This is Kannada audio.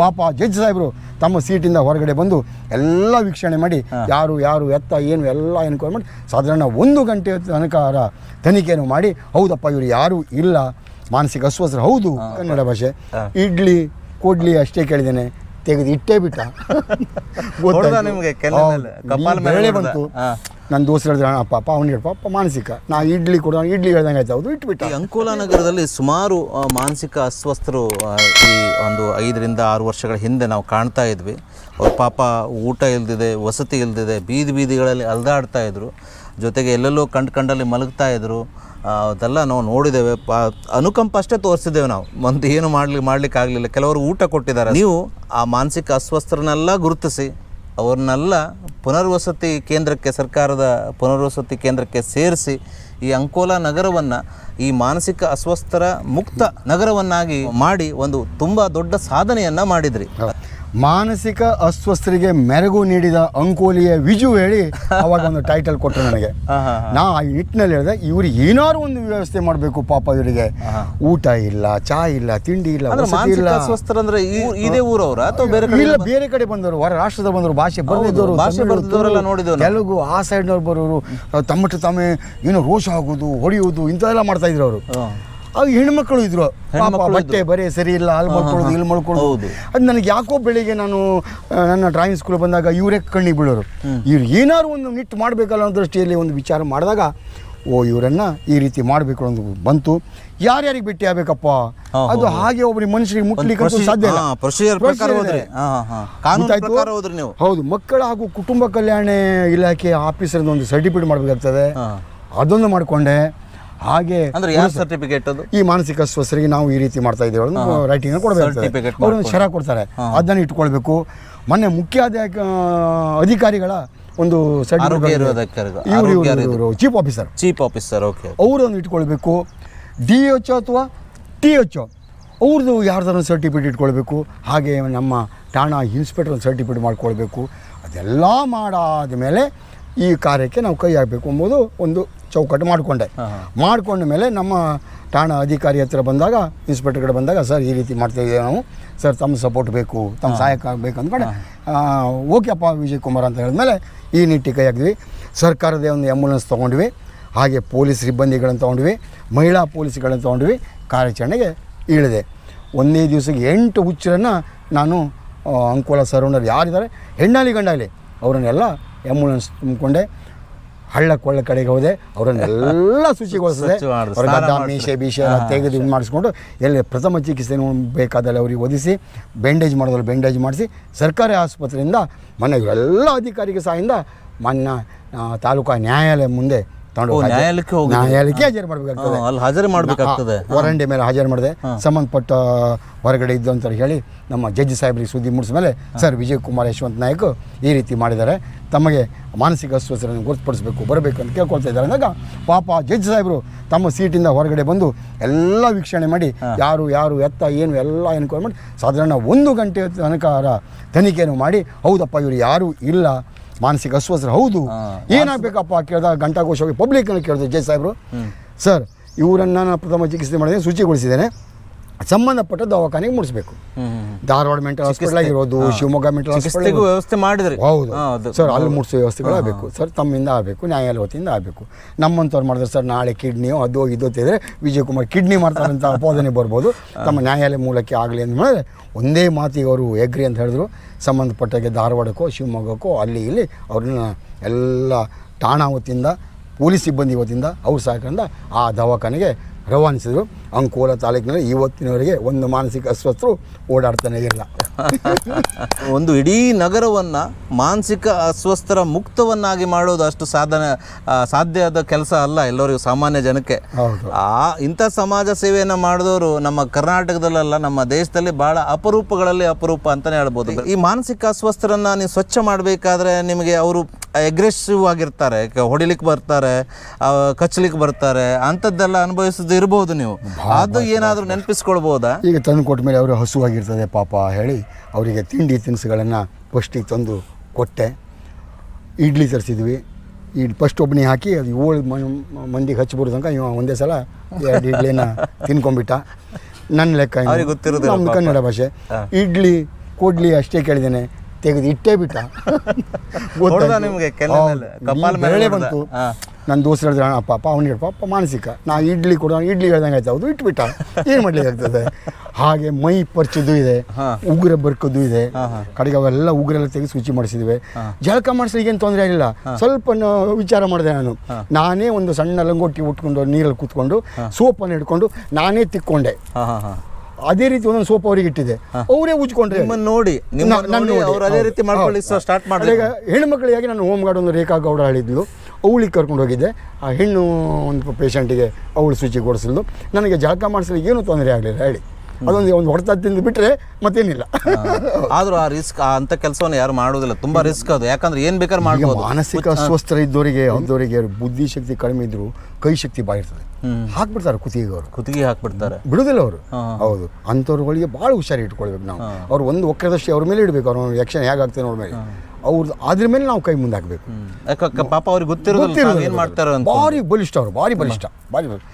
ಪಾಪ ಜಡ್ಜ್ ಸಾಹೇಬರು ತಮ್ಮ ಸೀಟಿಂದ ಹೊರಗಡೆ ಬಂದು ಎಲ್ಲ ವೀಕ್ಷಣೆ ಮಾಡಿ ಯಾರು ಯಾರು ಎತ್ತ ಏನು ಎಲ್ಲ ಎನ್ಕ್ವೈರಿ ಮಾಡಿ ಸಾಧಾರಣ ಒಂದು ಗಂಟೆ ತನಕ ತನಿಖೆಯನ್ನು ಮಾಡಿ ಹೌದಪ್ಪ ಇವರು ಯಾರು ಇಲ್ಲ ಮಾನಸಿಕ ಅಸ್ವಸ್ಥರು ಹೌದು ಕನ್ನಡ ಭಾಷೆ. ಇಡ್ಲಿ ಕೊಡ್ಲಿ ಅಷ್ಟೇ ಕೇಳಿದ್ದೇನೆ. ತೆಗೆದು ಇಟ್ಟೇ ಬಿಟ್ಟ. ನಿಮಗೆ ನಿಮ್ಗೆ ಕೆನ್ನೆ ಮೇಲೆ, ಕಪಾಲ ಮೇಲೆ ಬೆಳೆ ಹೊಡ್ದ. ಬಂತು. ನನ್ನ ದೋಸ್ತ ಹೇಳಿದ್ರೆ ಅಣ್ಣ ಪಾಪ ಅವ್ನು ಹೇಳಿ ಪಾಪ ಮಾನಸಿಕ. ನಾ ಇಡ್ಲಿ ಕೊಡೋ ಇಡ್ಲಿ ಹೇಳ್ದಂಗೆ ಆಯ್ತು ಹೌದು ಇಟ್ಬಿಟ್ಟು. ಅಂಕೋಲ ಅಂಕೋಲಾ ನಗರದಲ್ಲಿ ಸುಮಾರು ಆ, ಮಾನಸಿಕ ಅಸ್ವಸ್ಥರು ಆ, ಈ ಒಂದು ಐದರಿಂದ ಆರು ವರ್ಷಗಳ ಹಿಂದೆ ನಾವು ಕಾಣ್ತಾ ಇದ್ವಿ. ಅವ್ರ ಪಾಪ ಊಟ ಇಲ್ದಿದೆ ವಸತಿ ಇಲ್ದಿದೆ ಬೀದಿ ಬೀದಿಗಳಲ್ಲಿ ಅಲ್ದಾಡ್ತಾ ಇದ್ರು. ಜೊತೆಗೆ ಎಲ್ಲೆಲ್ಲೋ ಕಂಡು ಕಂಡಲ್ಲಿ ಮಲಗ್ತಾ ಇದ್ದರು ಅದೆಲ್ಲ ನಾವು ನೋಡಿದ್ದೇವೆ. ಪಾ, ಅನುಕಂಪ ಅಷ್ಟೇ ತೋರಿಸಿದ್ದೇವೆ ನಾವು. ಒಂದು ಏನು ಮಾಡ್ಲಿ ಮಾಡ್ಲಿಕ್ಕೆ ಆಗಲಿಲ್ಲ ಕೆಲವರು ಊಟ ಕೊಟ್ಟಿದ್ದಾರೆ. ನೀವು ಆ ಮಾನಸಿಕ ಅಸ್ವಸ್ಥರನ್ನೆಲ್ಲ ಗುರುತಿಸಿ, ಅವ್ರನ್ನೆಲ್ಲ ಪುನರ್ವಸತಿ ಕೇಂದ್ರಕ್ಕೆ, ಸರ್ಕಾರದ ಪುನರ್ವಸತಿ ಕೇಂದ್ರಕ್ಕೆ ಸೇರಿಸಿ, ಈ ಅಂಕೋಲಾ ನಗರವನ್ನು, ಈ ಮಾನಸಿಕ ಅಸ್ವಸ್ಥರ ಮುಕ್ತ ನಗರವನ್ನಾಗಿ ಮಾಡಿ ಒಂದು ತುಂಬ ದೊಡ್ಡ ಸಾಧನೆಯನ್ನು ಮಾಡಿದ್ರಿ. ಮಾನಸಿಕ ಅಸ್ವಸ್ಥರಿಗೆ ಮೆರಗು ನೀಡಿದ ಅಂಕೋಲಿಯ ವಿಜು ಹೇಳಿ ಅವಾಗ ಒಂದು ಟೈಟಲ್ ಕೊಟ್ಟರು ನನಗೆ. ನಾ ಆ ನಿಟ್ಟಿನಲ್ಲಿ ಹೇಳಿದೆ ಇವ್ರಿಗೆ ಏನಾದ್ರು ಒಂದು ವ್ಯವಸ್ಥೆ ಮಾಡಬೇಕು ಪಾಪ ಇವರಿಗೆ. ಊಟ ಇಲ್ಲ ಚಾ ಇಲ್ಲ ತಿಂಡಿ ಇಲ್ಲ ವಸತಿ ಇಲ್ಲ. ಅಸ್ವಸ್ಥರಂದ್ರೆ ಇದೇ ಊರವ್ರ ಅಥವಾ ಬೇರೆ ಕಡೆ ಇಲ್ಲ ಬೇರೆ ಕಡೆ ಬಂದವರು ಹೊರ ರಾಷ್ಟ್ರದ ಬಂದವರು ಭಾಷೆ ಬರ್ದಿದ್ದವರು ಭಾಷೆ ಬರ್ದಿದ್ದವರೆಲ್ಲ ತುಳು, ತೆಲುಗು ಆ ಸೈಡ್ನವ್ರು ಬರೋರು ತಮ್ಮಟ್ಟು ತಮ್ಮ ಏನೋ ರೋಷ ಆಗೋದು ಹೊಡೆಯೋದು ಇಂಥವೆಲ್ಲ ಮಾಡ್ತಾ ಇದ್ರು ಅವರು. ಆಗ ಹೆಣ್ಮಕ್ಳು ಇದ್ರು. ಪಾಪ ಬಟ್ಟೆ ಬರೀ ಸರಿ ಇಲ್ಲ ಅಲ್ಲಿ ಮಲ್ಕೊಳ್ಳೋದು ಇಲ್ಲಿ ಮಲ್ಕೊಳ್ಳೋದು. ಹೌದು. ಅದು ನನಗೆ ಯಾಕೋ ಬೆಳಿಗ್ಗೆ ನಾನು ನನ್ನ ಡ್ರಾಯಿಂಗ್ ಸ್ಕೂಲ್ ಬಂದಾಗ ಇವರೇ ಕಣ್ಣಿಗೆ ಬೀಳೋರು. ಇವ್ರು ಏನಾದ್ರು ಒಂದು ನಿಟ್ಟು ಮಾಡಬೇಕಲ್ಲ ಅನ್ನೋ ದೃಷ್ಟಿಯಲ್ಲಿ ಒಂದು ವಿಚಾರ ಮಾಡಿದಾಗ ಓ ಇವರನ್ನ ಈ ರೀತಿ ಮಾಡಬೇಕು ಅಂತ ಬಂತು. ಯಾರ್ಯಾರಿಗೆ ಭೇಟಿ ಆಗ್ಬೇಕಪ್ಪ? ಅದು ಹಾಗೆ ಒಬ್ಬರಿಗೆ ಮನುಷ್ಯರಿಗೆ ಮುಟ್ಲಿಕ್ಕೆ ಸಾಧ್ಯ ಇಲ್ಲ. ಹೌದು ಮಕ್ಕಳ ಹಾಗೂ ಕುಟುಂಬ ಕಲ್ಯಾಣ ಇಲಾಖೆ ಆಫೀಸರಿಂದ ಒಂದು ಸರ್ಟಿಫಿಕೇಟ್ ಮಾಡಬೇಕಾಗ್ತದೆ. ಅದೊಂದು ಮಾಡಿಕೊಂಡೆ. ಹಾಗೆ ಅಂದ್ರೆ ಯಾವ ಸರ್ಟಿಫಿಕೇಟ್ ಅದು? ಈ ಮಾನಸಿಕ ಸ್ವಸ್ಥರಿಗೆ ನಾವು ಈ ರೀತಿ ಮಾಡ್ತಾ ಇದ್ದೇವೆ. ರೈಟಿಂಗ್ ಕೊಡಬೇಕು. ಅವರು ಶರ ಕೊಡ್ತಾರೆ. ಅದನ್ನು ಇಟ್ಕೊಳ್ಬೇಕು. ಮೊನ್ನೆ ಮುಖ್ಯ ಅಧ್ಯಾಯ- ಅಧಿಕಾರಿಗಳ ಒಂದು chief officer chief officer okay ಅವರನ್ನು ಇಟ್ಕೊಳ್ಬೇಕು. ಡಿ ಎಚ್ ಅಥವಾ ಟಿ ಎಚ್ ಅವ್ರದ್ದು ಯಾರ್ದಾರು ಸರ್ಟಿಫಿಕೇಟ್ ಇಟ್ಕೊಳ್ಬೇಕು? ಹಾಗೆ ನಮ್ಮ ಠಾಣಾ ಇನ್ಸ್ಪೆಕ್ಟರ್ ಸರ್ಟಿಫಿಕೇಟ್ ಮಾಡ್ಕೊಳ್ಬೇಕು. ಅದೆಲ್ಲ ಮಾಡಾದ ಮೇಲೆ ಈ ಕಾರ್ಯಕ್ಕೆ ನಾವು ಕೈ ಹಾಕಬೇಕು ಎಂಬುದು ಒಂದು ಚೌಕಟ್ಟು ಮಾಡಿಕೊಂಡೆ. ಮಾಡಿಕೊಂಡ ಮೇಲೆ ನಮ್ಮ ಠಾಣಾ ಅಧಿಕಾರಿ ಹತ್ರ ಬಂದಾಗ ಇನ್ಸ್ಪೆಕ್ಟರ್ ಕಡೆ ಬಂದಾಗ ಸರ್ ಈ ರೀತಿ ಮಾಡ್ತಾ ಇದ್ದೇವೆ ನಾವು. ಸರ್ ತಮ್ಮ ಸಪೋರ್ಟ್ ಬೇಕು. ತಮ್ಮ ಸಹಾಯಕ ಆಗಬೇಕು. ಓಕೆ ಓಕೆಪ್ಪ ವಿಜಯ್ ಕುಮಾರ್ ಅಂತ ಹೇಳಿದ್ಮೇಲೆ ಈ ನಿಟ್ಟಿಗೆ ಕೈ ಹಾಕಿದ್ವಿ. ಸರ್ಕಾರದೇ ಒಂದು ಆ್ಯಂಬುಲೆನ್ಸ್ ತೊಗೊಂಡ್ವಿ. ಹಾಗೆ ಪೊಲೀಸ್ ಸಿಬ್ಬಂದಿಗಳನ್ನು ತೊಗೊಂಡ್ವಿ. ಮಹಿಳಾ ಪೊಲೀಸ್ಗಳನ್ನು ತೊಗೊಂಡ್ವಿ. ಕಾರ್ಯಾಚರಣೆಗೆ ಇಳಿದೆ. ಒಂದೇ ದಿವಸಕ್ಕೆ ಎಂಟು ಹುಚ್ಚರನ್ನು ನಾನು ಅಂಕೋಲ ಸರೌಂಡರ್ ಯಾರಿದ್ದಾರೆ? ಹೆಣ್ಣಾಲಿ ಗಂಡಾಗಲಿ ಅವರನ್ನೆಲ್ಲ ಆ್ಯಂಬುಲೆನ್ಸ್ ತುಂಬಿಕೊಂಡೆ. ಹಳ್ಳ ಕೊಳ್ಳ ಕಡೆಗೆ ಹೋದೆ. ಅವರನ್ನೆಲ್ಲ ಶುಚಿಗೊಳಿಸಿದೆ. ಅವರ. ಮೀಸೆ ಬೀಸೆ ತೆಗೆದು ಇದು ಮಾಡಿಸ್ಕೊಂಡು ಎಲ್ಲಿ ಪ್ರಥಮ ಚಿಕಿತ್ಸೆ ಬೇಕಾದಲ್ಲಿ ಅವ್ರಿಗೆ ಒದಿಸಿ ಬ್ಯಾಂಡೇಜ್ ಮಾಡೋದ್ರಲ್ಲಿ ಬ್ಯಾಂಡೇಜ್ ಮಾಡಿಸಿ ಸರ್ಕಾರಿ ಆಸ್ಪತ್ರೆಯಿಂದ ಮೊನ್ನೆ ಎಲ್ಲ ಅಧಿಕಾರಿಗೆ ಸಹಾಯದಿಂದ ಮೊನ್ನೆ ತಾಲೂಕಾ ನ್ಯಾಯಾಲಯ ಮುಂದೆ ತಗೊಂಡು ಓ, ಹೋಗಿ ಹಾಜರು- ನ್ಯಾಯಾಲಯಕ್ಕೆ? ನ್ಯಾಯಾಲಯಕ್ಕೆ ಮಾಡಬೇಕಾಗ್ತದೆ. ಅಲ್ಲಿ ಹಾಜರು ಮಾಡ್ಬೇಕಾಗ್ತದೆ. ವಾರಂಟಿ ಮೇಲೆ ಹಾಜರು ಮಾಡಿದೆ. ಸಂಬಂಧಪಟ್ಟ ಹೊರಗಡೆ ಇದ್ದು ಅಂತ ಹೇಳಿ ನಮ್ಮ ಜಡ್ಜ್ ಸಾಹೇಬರಿಗೆ ಸುದ್ದಿ ಮೂಡಿಸಿದ ಮೇಲೆ ಸರ್ ವಿಜಯ್ ಕುಮಾರ್ ಯಶವಂತ್ ನಾಯಕ್ ಈ ರೀತಿ ಮಾಡಿದ್ದಾರೆ. ತಮಗೆ ಮಾನಸಿಕ ಅಸ್ವಸ್ಥರನ್ನು ಗುರುತುಪಡಿಸಬೇಕು ಬರಬೇಕು ಅಂತ ಕೇಳ್ಕೊಳ್ತಾ ಇದ್ದಾರೆ ಅಂದಾಗ ಪಾಪ ಜಡ್ಜ್ ಸಾಹೇಬರು ತಮ್ಮ ಸೀಟಿಂದ ಹೊರಗಡೆ ಬಂದು ಎಲ್ಲ ವೀಕ್ಷಣೆ ಮಾಡಿ ಯಾರು ಯಾರು ಎತ್ತ ಏನು ಎಲ್ಲ ಎನ್ಕ್ವೈರಿ ಮಾಡಿ ಸಾಧಾರಣ ಒಂದು ಗಂಟೆ ತನಕ ತನಿಖೆಯನ್ನು ಮಾಡಿ ಹೌದಪ್ಪ ಇವರು ಯಾರು ಇಲ್ಲ ಮಾನಸಿಕ ಅಸ್ವಸ್ಥರು ಹೌದು. ಏನಾಗಬೇಕಪ್ಪ ಕೇಳಿದಾಗ ಗಂಟಾಘೋಷವಾಗಿ ಪಬ್ಲಿಕ್ನಲ್ಲಿ ಕೇಳಿದೆ ಜೈ ಸಾಹೇಬರು. ಸರ್ ಇವರನ್ನು ನಾನು ಪ್ರಥಮ ಚಿಕಿತ್ಸೆ ಮಾಡಿದ್ದೇನೆ ಶುಚಿಗೊಳಿಸಿದ್ದೇನೆ. ಸಂಬಂಧಪಟ್ಟ ದವಾಖಾನೆಗೆ ಮುಡಿಸ್ಬೇಕು. ಧಾರವಾಡ ಮೆಂಟಲ್ ಹಾಸ್ಪಿಟಲ್ ಆಗಿರೋದು ಶಿವಮೊಗ್ಗ ಮೆಂಟಲ್ ಹಾಸ್ಪಿಟಲ್ ವ್ಯವಸ್ಥೆ ಮಾಡಿದ್ರಿ. ಹೌದು. ಸರ್ ಅಲ್ಲಿ ಮುಡ್ಸೋ ವ್ಯವಸ್ಥೆಗಳು ಆಗಬೇಕು. ಸರ್ ತಮ್ಮಿಂದ ಆಗಬೇಕು ನ್ಯಾಯಾಲಯ ವತಿಯಿಂದ ಆಗಬೇಕು. ನಮ್ಮಂಥವ್ರು ಮಾಡಿದ್ರೆ ಸರ್ ನಾಳೆ ಕಿಡ್ನಿಯೋ ಅದು ಇದು ಅಂತಿದ್ರೆ ವಿಜಯ್ ಕುಮಾರ್ ಕಿಡ್ನಿ ಮಾಡ್ತಾರಂತ ಅಪೋದನೆ ಬರ್ಬೋದು. ತಮ್ಮ ನ್ಯಾಯಾಲಯ ಮೂಲಕ್ಕೆ ಆಗಲಿ ಅಂತ ಹೇಳಿದ್ರೆ ಒಂದೇ ಮಾತಿಗೆ ಅವರು ಎಗ್ರಿ ಅಂತ ಹೇಳಿದ್ರು. ಸಂಬಂಧಪಟ್ಟಾಗೆ ಧಾರವಾಡಕ್ಕೋ ಶಿವಮೊಗ್ಗಕ್ಕೋ ಅಲ್ಲಿ ಇಲ್ಲಿ ಅವ್ರನ್ನ ಎಲ್ಲ ಠಾಣಾ ವತಿಯಿಂದ ಪೊಲೀಸ್ ಸಿಬ್ಬಂದಿ ವತಿಯಿಂದ ಅವ್ರು ಸಹಕಾರದಿಂದ ಆ ದವಾಖಾನೆಗೆ ರವಾನಿಸಿದರು. ಅಂಕೋಲ ತಾಲೂಕಿನಲ್ಲಿ ಇವತ್ತಿನವರೆಗೆ ಒಂದು ಮಾನಸಿಕ ಅಸ್ವಸ್ಥರು ಓಡಾಡ್ತಾನೆ ಇಲ್ಲ ಒಂದು ಇಡೀ ನಗರವನ್ನು ಮಾನಸಿಕ ಅಸ್ವಸ್ಥರ ಮುಕ್ತವನ್ನಾಗಿ ಮಾಡೋದು ಅಷ್ಟು ಸಾಧನೆ ಸಾಧ್ಯ ಸಾಧ್ಯದ ಕೆಲಸ ಅಲ್ಲ ಎಲ್ಲರಿಗೂ ಸಾಮಾನ್ಯ ಜನಕ್ಕೆ. ಆ ಇಂಥ ಸಮಾಜ ಸೇವೆಯನ್ನು ಮಾಡಿದವರು ನಮ್ಮ ಕರ್ನಾಟಕದಲ್ಲೆಲ್ಲ ನಮ್ಮ ದೇಶದಲ್ಲಿ ಬಹಳ ಅಪರೂಪಗಳಲ್ಲಿ ಅಪರೂಪ ಅಂತಲೇ ಹೇಳ್ಬೋದು. ಈ ಮಾನಸಿಕ ಅಸ್ವಸ್ಥರನ್ನು ನೀವು ಸ್ವಚ್ಛ ಮಾಡಬೇಕಾದ್ರೆ ನಿಮಗೆ ಅವರು ಎಗ್ರೆಸಿವ್ ಆಗಿರ್ತಾರೆ ಹೊಡಿಲಿಕ್ಕೆ ಬರ್ತಾರೆ ಕಚ್ಚಲಿಕ್ಕೆ ಬರ್ತಾರೆ ಅಂಥದ್ದೆಲ್ಲ ಅನುಭವಿಸೋದು ಇರ್ಬೋದು ನೀವು. ಅದು ಏನಾದರೂ ನೆನಪಿಸ್ಕೊಳ್ಬೋದಾ? ಈಗ ತಂದು ಕೊಟ್ಟ ಮೇಲೆ ಅವರು ಹಸುವಾಗಿರ್ತದೆ ಪಾಪ ಹೇಳಿ ಅವರಿಗೆ ತಿಂಡಿ ತಿನಿಸುಗಳನ್ನು ಫಸ್ಟಿಗೆ ತಂದು ಕೊಟ್ಟೆ. ಇಡ್ಲಿ ತರಿಸಿದ್ವಿ. ಇಡ್ಲಿ ಫಸ್ಟ್ ಒಬ್ಬನಿಗೆ ಹಾಕಿ ಅದು ಏಳು ಮಂದಿಗೆ ಹಚ್ಚಿಬಿಡೋ ತನಕ ಇವ ಒಂದೇ ಸಲ ಎರಡು ಇಡ್ಲಿನ ತಿನ್ಕೊಂಬಿಟ್ಟ ನನ್ನ ಲೆಕ್ಕ ನಮ್ಮ ಕನ್ನಡ ಭಾಷೆ. ಇಡ್ಲಿ ಕೊಡ್ಲಿ ಅಷ್ಟೇ ಕೇಳಿದ್ದೇನೆ. ತೆಗೆದು ಇಟ್ಟೇ ಬಿಟ್ಟ. ಬೆಳೆ ಬಂತು. ನನ್ನ ದೋಸ್ತು ಹೇಳಿದ್ರೆ ಅಣ್ಣ ಅವ್ನು ಅವ್ನಿಗೆ ಅಪ್ಪ ಮಾನಸಿಕ. ನಾ ಇಡ್ಲಿ ಕೊಡೋ ಇಡ್ಲಿ ಹೇಳ್ದಂಗೆ ಆಯ್ತು. ಹೌದು ಇಟ್ಬಿಟ್ಟ. ಏನು ಮಾಡ್ಲಿಕ್ಕೆ ಆಗ್ತದೆ? ಹಾಗೆ ಮೈ ಪರ್ಚದ್ದು ಇದೆ ಉಗ್ರ ಬರ್ಕೋದು ಇದೆ. ಕಡೆಗೆ ಅವೆಲ್ಲ ಉಗುರೆಲ್ಲ ತೆಗೆದು ಶುಚಿ ಮಾಡಿಸಿದ್ವಿ. ಜಳಕ ಮಾಡಿಸಿದ್ರೆ ಏನು ತೊಂದರೆ ಆಗಿಲ್ಲ. ಸ್ವಲ್ಪ ವಿಚಾರ ಮಾಡಿದೆ ನಾನು. ನಾನೇ ಒಂದು ಸಣ್ಣ ಲಂಗೋಟಿ ಉಟ್ಕೊಂಡು ನೀರಲ್ಲಿ ಕೂತ್ಕೊಂಡು ಸೋಪನ್ನು ಹಿಡ್ಕೊಂಡು ನಾನೇ ತಿಕ್ಕೊಂಡೆ. ಅದೇ ರೀತಿ ಒಂದೊಂದು ಸೋಪ್ ಅವರಿಗೆ ಇಟ್ಟಿದೆ ಅವರೇ ಉಜ್ಕೊಂಡ್ರೆ. ನಿಮ್ಮನ್ನು ನೋಡಿ ನನ್ನ ಅವ್ರು ಅದೇ ರೀತಿ ಮಾಡ್ಕೊಳ್ಳಿ. ಸ್ಟಾರ್ಟ್ ಮಾಡಿ ಹೆಣ್ಮಕ್ಳಿಗಾಗಿ ನಾನು ಹೋಮ್ ಗಾರ್ಡ್ ಒಂದು ರೇಖಾ ಗೌಡ ಹೇಳಿದ್ಲು ಅವಳಿಗೆ ಕರ್ಕೊಂಡು ಹೋಗಿದ್ದೆ ಆ ಹೆಣ್ಣು ಒಂದು ಪೇಷಂಟಿಗೆ ಅವಳು ಶುಚಿ ಕೊಡಿಸಿದ್ಲು. ನನಗೆ ಜಳಕ ಮಾಡಿಸಲಿಕ್ಕೆ ಏನೂ ತೊಂದರೆ ಆಗಲಿಲ್ಲ ಹೇಳಿ. ಅದೊಂದು ಒಂದು ಹೊಡೆತ ತಿಂದು ಬಿಟ್ಟರೆ ಮತ್ತೇನಿಲ್ಲ. ಆದರೂ ಆ ರಿಸ್ಕ್ ಅಂತ ಕೆಲಸವನ್ನು ಯಾರು ಮಾಡೋದಿಲ್ಲ ತುಂಬ ರಿಸ್ಕ್ ಅದು. ಯಾಕಂದ್ರೆ ಏನು ಬೇಕಾದ್ರೆ ಮಾಡಬಹುದು ಮಾಡ್ಬೋದು. ಮಾನಸಿಕ ಅಸ್ವಸ್ಥರ ಇದ್ದವರಿಗೆ ಅಂಥವರಿಗೆ ಬುದ್ಧಿಶಕ್ತಿ ಕಡಿಮೆ ಇದ್ರು ಕೈ ಶಕ್ತಿ ಬಾಯಿರ್ತದೆ ಹಾಕ್ಬಿಡ್ತಾರೆ ಕುತ್ತಿಗೆ ಅವರು. ಕುತ್ತಿಗೆ ಹಾಕ್ಬಿಡ್ತಾರೆ. ಬಿಡುದಿಲ್ಲ ಅವರು. ಹೌದು. ಅಂಥವ್ರುಗಳಿಗೆ ಭಾಳ ಹುಷಾರಿ ಇಟ್ಕೊಳ್ಬೇಕು ನಾವು ಅವ್ರು ಒಂದು ಒಕ್ಕರದಷ್ಟು ಅವ್ರ ಮೇಲೆ ಇಡಬೇಕು. ಅವ್ರ ಯಕ್ಷನ್ ಹೇಗಾಗ್ತದೆ ಅವ್ರ ಮೇಲೆ. ಅವ್ರದ್ದು ಅದ್ರ ಮೇಲೆ ನಾವು ಕೈ ಮುಂದೆ ಹಾಕಬೇಕು ಹ್ಮ್. ಯಾಕೆ ಪಾಪ ಅವ್ರಿಗೆ ಗೊತ್ತಿರೋದಿಲ್ಲ ತಾವ್ ಏನ್ ಮಾಡ್ತಾರೋ ಭಾರಿ ಬಲಿಷ್ಠ ಅವರು ಭಾರಿ ಬಲಿಷ್ಠ ಭಾರಿ ಬಲಿಷ್ಠ.